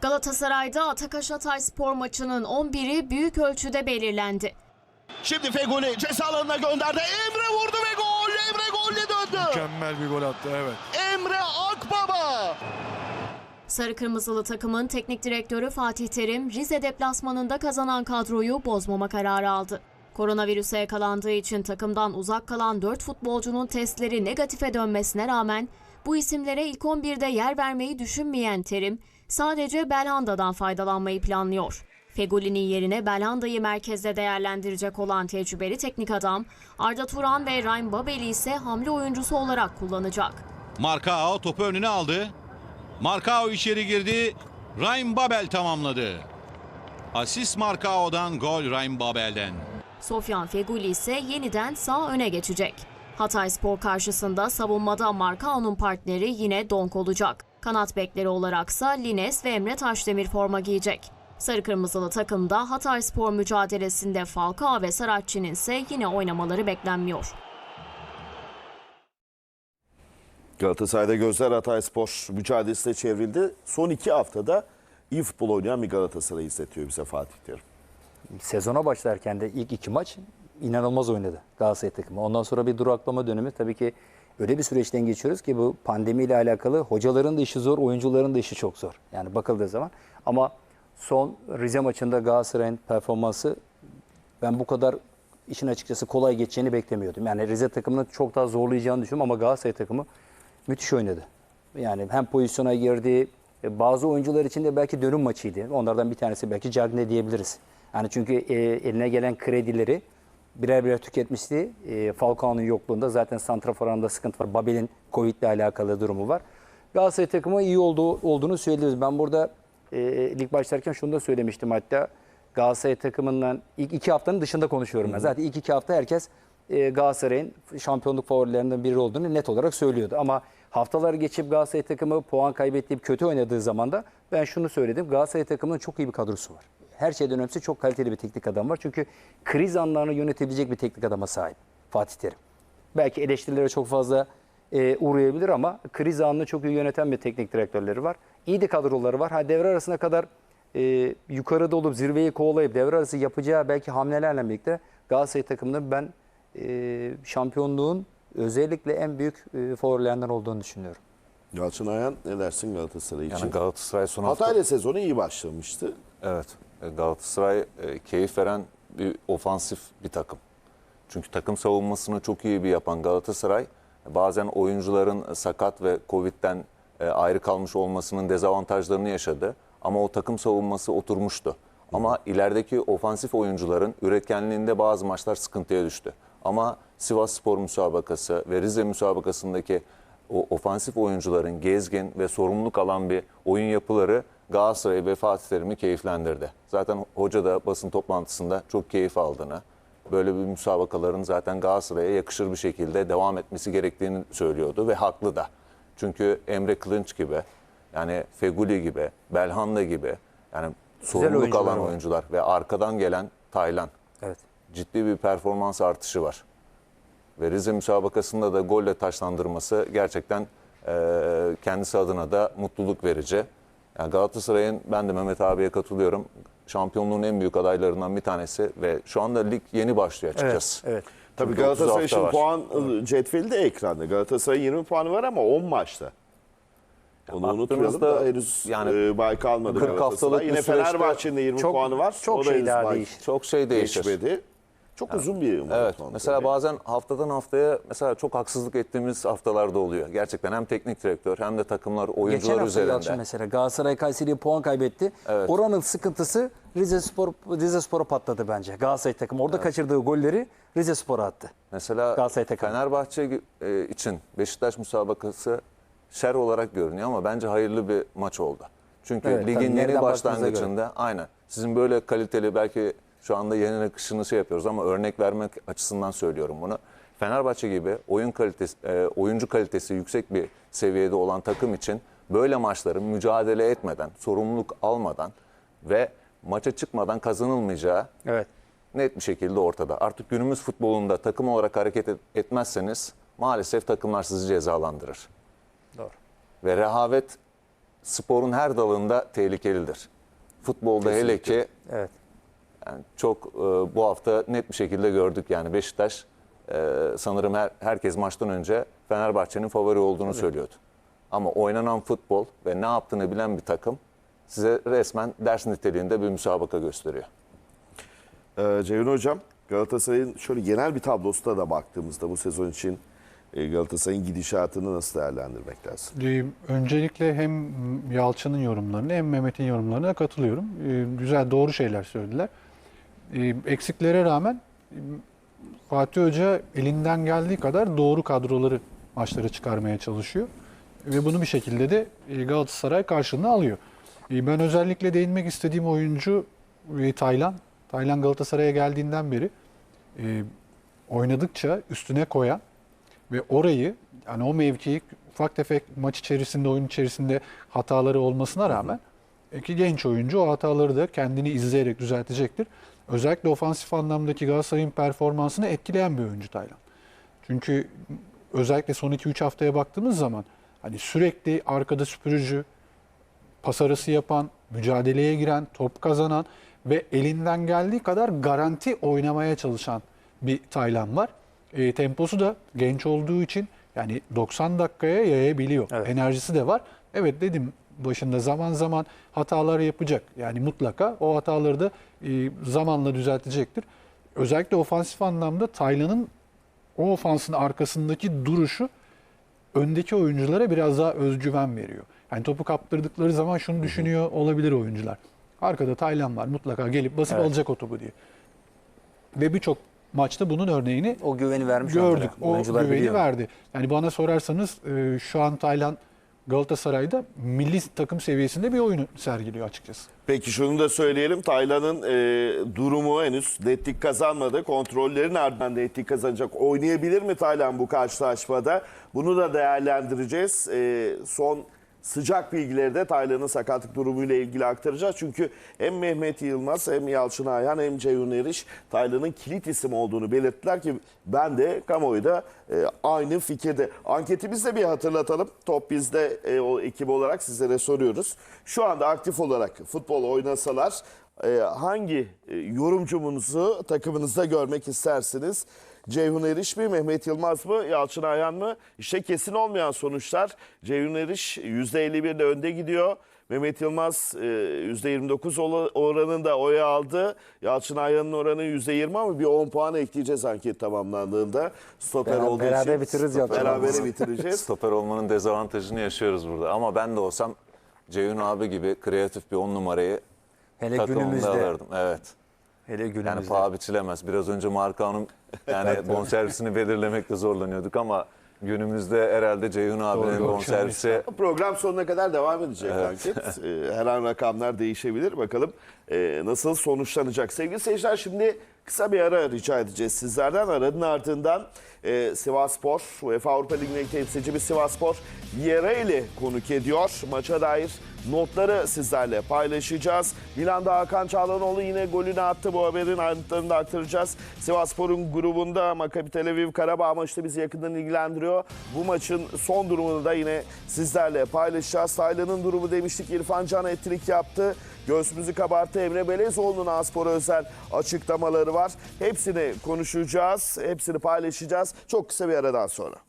Galatasaray'da Atakaş Hatay spor maçının 11'i büyük ölçüde belirlendi. Şimdi Feguli ceza alanına gönderdi. Emre vurdu ve gol. Emre golle döndü. Mükemmel bir gol attı evet. Emre Akbaba. Sarı Kırmızılı takımın teknik direktörü Fatih Terim, Rize deplasmanında kazanan kadroyu bozmama kararı aldı. Koronavirüse yakalandığı için takımdan uzak kalan 4 futbolcunun testleri negatife dönmesine rağmen bu isimlere ilk 11'de yer vermeyi düşünmeyen Terim, sadece Belhanda'dan faydalanmayı planlıyor. Fegoli'nin yerine Belhanda'yı merkezde değerlendirecek olan tecrübeli teknik adam, Arda Turan ve Ryan Babel'i ise hamle oyuncusu olarak kullanacak. Markao topu önüne aldı. Markao içeri girdi. Ryan Babel tamamladı. Asist Markao'dan gol Ryan Babel'den. Sofyan Feguli ise yeniden sağ öne geçecek. Hatay Spor karşısında savunmada Markao'nun partneri yine Donk olacak. Kanat bekleri olaraksa Lines ve Emre Taşdemir forma giyecek. Sarı Kırmızılı takımda Hatay Spor mücadelesinde Falcao ve Saratçı'nın ise yine oynamaları beklenmiyor. Galatasaray'da gözler Hatayspor mücadelesine çevrildi. Son iki haftada iyi futbol oynayan bir Galatasaray izletiyor bize Fatih Terim. sezona başlarken de ilk iki maç inanılmaz oynadı Galatasaray takımı. Ondan sonra bir duraklama dönemi tabii ki öyle bir süreçten geçiyoruz ki bu pandemiyle alakalı hocaların da işi zor, oyuncuların da işi çok zor. Yani bakıldığı zaman ama son Rize maçında Galatasaray'ın performansı ben bu kadar işin açıkçası kolay geçeceğini beklemiyordum. Yani Rize takımını çok daha zorlayacağını düşünüyorum ama Galatasaray takımı müthiş oynadı. Yani hem pozisyona girdi, e, bazı oyuncular için de belki dönüm maçıydı. Onlardan bir tanesi belki Cagne diyebiliriz. Yani çünkü e, eline gelen kredileri birer birer tüketmişti. E, Falcao'nun yokluğunda zaten santraforanda sıkıntı var. Babel'in Covid ile alakalı durumu var. Galatasaray takımı iyi olduğu, olduğunu söylüyoruz. Ben burada e, lig başlarken şunu da söylemiştim hatta. Galatasaray takımından ilk iki haftanın dışında konuşuyorum ben. Zaten ilk iki hafta herkes e, Galatasaray'ın şampiyonluk favorilerinden biri olduğunu net olarak söylüyordu. Ama haftalar geçip Galatasaray takımı puan kaybettiği kötü oynadığı zaman da ben şunu söyledim. Galatasaray takımının çok iyi bir kadrosu var. Her şeyden önemlisi çok kaliteli bir teknik adam var. Çünkü kriz anlarını yönetebilecek bir teknik adama sahip Fatih Terim. Belki eleştirilere çok fazla e, uğrayabilir ama kriz anını çok iyi yöneten bir teknik direktörleri var. İyi de kadroları var. Ha devre arasına kadar e, yukarıda olup zirveyi kovalayıp devre arası yapacağı belki hamlelerle birlikte Galatasaray takımının ben e, şampiyonluğun özellikle en büyük e, favorilerinden olduğunu düşünüyorum. Yalçın Ayan ne dersin Galatasaray için? Yani Galatasaray son hafta... Hatay'la sezonu iyi başlamıştı. Evet. e, Galatasaray e, keyif veren bir ofansif bir takım. Çünkü takım savunmasını çok iyi bir yapan Galatasaray bazen oyuncuların sakat ve Covid'den e, ayrı kalmış olmasının dezavantajlarını yaşadı. Ama o takım savunması oturmuştu. Ama ilerideki ofansif oyuncuların üretkenliğinde bazı maçlar sıkıntıya düştü. Ama Sivas Spor müsabakası ve Rize müsabakasındaki o ofansif oyuncuların gezgin ve sorumluluk alan bir oyun yapıları Galatasaray ve Fatih Terim'i keyiflendirdi. Zaten hoca da basın toplantısında çok keyif aldığını, böyle bir müsabakaların zaten Galatasaray'a yakışır bir şekilde devam etmesi gerektiğini söylüyordu ve haklı da. Çünkü Emre Kılınç gibi, yani Feguli gibi, Belhanda gibi yani sorumluluk oyuncular alan var. oyuncular ve arkadan gelen Taylan Evet. ciddi bir performans artışı var. Ve Rize müsabakasında da golle taşlandırması gerçekten e, kendisi adına da mutluluk verici. Yani Galatasaray'ın ben de Mehmet abiye katılıyorum. Şampiyonluğun en büyük adaylarından bir tanesi ve şu anda lig yeni başlıyor açıkçası. Evet. Tabii Çünkü 30 Galatasaray için var. puan cetveli de ekranda. Galatasaray 20 puanı var ama 10 maçta. Onu unutmayalım da henüz yani yani bay kalmadı 40 Galatasaray. haftalık Yine Fenerbahçe'nin de 20 çok- puanı var. çok O da şeyler bay değişir. Çok şey değişir. geçmedi. Çok uzun bir Evet. maraton Mesela tabii. bazen haftadan haftaya mesela çok haksızlık ettiğimiz haftalarda oluyor. Gerçekten hem teknik direktör hem de takımlar Geçen oyuncular hafta üzerinde. Yalçın mesela Galatasaray Kayseri'ye puan kaybetti. Evet. Oranın sıkıntısı Rize Spor Rize Spor'a patladı bence. Galatasaray takımı orada kaçırdığı golleri Rize Spor'a attı. Mesela Galatasaray takımı. Fenerbahçe e, için Beşiktaş müsabakası şer olarak görünüyor ama bence hayırlı bir maç oldu. Çünkü Evet, ligin yeni başlangıcında aynen sizin böyle kaliteli belki şu anda yeni akışını şey yapıyoruz ama örnek vermek açısından söylüyorum bunu. Fenerbahçe gibi oyun kalitesi, e, oyuncu kalitesi yüksek bir seviyede olan takım için böyle maçların mücadele etmeden, sorumluluk almadan ve maça çıkmadan kazanılmayacağı Evet. net bir şekilde ortada. Artık günümüz futbolunda takım olarak hareket et- etmezseniz maalesef takımlar sizi cezalandırır. Doğru. Ve rehavet sporun her dalında tehlikelidir. Futbolda hele ki Evet. Yani çok e, bu hafta net bir şekilde gördük yani Beşiktaş e, sanırım her, herkes maçtan önce Fenerbahçe'nin favori olduğunu söylüyordu. Ama oynanan futbol ve ne yaptığını bilen bir takım size resmen ders niteliğinde bir müsabaka gösteriyor. Ee, Ceyhun Hocam, Galatasaray'ın şöyle genel bir tablosuna da baktığımızda bu sezon için e, Galatasaray'ın gidişatını nasıl değerlendirmek lazım? Öncelikle hem Yalçın'ın yorumlarına hem Mehmet'in yorumlarına katılıyorum. Ee, Güzel, doğru şeyler söylediler. Ee, Eksiklere rağmen e, Fatih Hoca elinden geldiği kadar doğru kadroları maçlara çıkarmaya çalışıyor. Ve bunu bir şekilde de e, Galatasaray karşılığını alıyor. E, Ben özellikle değinmek istediğim oyuncu e, Taylan. Taylan Galatasaray'a geldiğinden beri e, oynadıkça üstüne koyan ve orayı yani o mevkiyi ufak tefek maç içerisinde oyun içerisinde hataları olmasına rağmen ki genç oyuncu o hataları da kendini izleyerek düzeltecektir. Özellikle ofansif anlamdaki Galatasaray'ın performansını etkileyen bir oyuncu Taylan. Çünkü özellikle son 2-3 haftaya baktığımız zaman hani sürekli arkada süpürücü, pas arası yapan, mücadeleye giren, top kazanan ve elinden geldiği kadar garanti oynamaya çalışan bir Taylan var. E, temposu da genç olduğu için yani 90 dakikaya yayabiliyor. Evet. Enerjisi de var. Evet dedim başında zaman zaman hatalar yapacak. Yani mutlaka o hataları da e, zamanla düzeltecektir. Özellikle ofansif anlamda Taylan'ın o ofansın arkasındaki duruşu öndeki oyunculara biraz daha özgüven veriyor. Yani topu kaptırdıkları zaman şunu düşünüyor olabilir oyuncular. Arkada Taylan var mutlaka gelip basıp Evet. alacak o topu diye. Ve birçok maçta bunun örneğini O güveni vermiş gördük. onlara. O Oyuncular güveni biliyor. verdi. Yani bana sorarsanız e, şu an Taylan Galatasaray'da milli takım seviyesinde bir oyun sergiliyor açıkçası. Peki şunu da söyleyelim. Taylan'ın e, durumu henüz netlik kazanmadı. Kontrollerin ardından netlik kazanacak. Oynayabilir mi Taylan bu karşılaşmada? Bunu da değerlendireceğiz. E, son sıcak bilgileri de Taylan'ın sakatlık durumuyla ilgili aktaracağız. Çünkü hem Mehmet Yılmaz hem Yalçın Ayhan hem Ceyhun Eriş Taylan'ın kilit isim olduğunu belirttiler ki ben de kamuoyu e, aynı fikirde. Anketimizi de bir hatırlatalım. Top bizde e, o ekip olarak sizlere soruyoruz. Şu anda aktif olarak futbol oynasalar hangi e, yorumcumunuzu takımınızda görmek istersiniz? Ceyhun Eriş mi, Mehmet Yılmaz mı, Yalçın Ayhan mı? İşte kesin olmayan sonuçlar. Ceyhun Eriş %51 ile önde gidiyor. Mehmet Yılmaz e, %29 ola- oranında oy aldı. Yalçın Ayhan'ın oranı %20 ama bir 10 puan ekleyeceğiz anket tamamlandığında. Stoper Beraber- olduğu beraber için bitiririz Yalçın Berabere Ayhan'ı. bitireceğiz. Stoper olmanın dezavantajını yaşıyoruz burada. Ama ben de olsam Ceyhun abi gibi kreatif bir on numarayı Hele takımımda günümüzde. alırdım. Evet. Hele günümüzde. Yani paha biçilemez. Biraz önce Markao'nun yani bonservisini belirlemekte zorlanıyorduk ama günümüzde herhalde Ceyhun abinin doğru. bonservisi Program sonuna kadar devam edecek anket. Ee, Her an rakamlar değişebilir. Bakalım e, nasıl sonuçlanacak. Sevgili seyirciler şimdi kısa bir ara rica edeceğiz sizlerden. Aranın ardından e, Sivasspor, UEFA Avrupa Ligi'ndeki temsilci bir Sivasspor ile konuk ediyor. Maça dair notları sizlerle paylaşacağız. Milan'da Hakan Çağlanoğlu yine golünü attı. Bu haberin ayrıntılarını da aktaracağız. Sivasspor'un grubunda Maccabi Tel Aviv Karabağ maçı da bizi yakından ilgilendiriyor. Bu maçın son durumunu da yine sizlerle paylaşacağız. Taylan'ın durumu demiştik. İrfan Can ettirik yaptı. Göğsümüzü kabarttı. Emre Belezoğlu'nun Aspor'a özel açıklamaları var. Hepsini konuşacağız. Hepsini paylaşacağız. Çok kısa bir aradan sonra.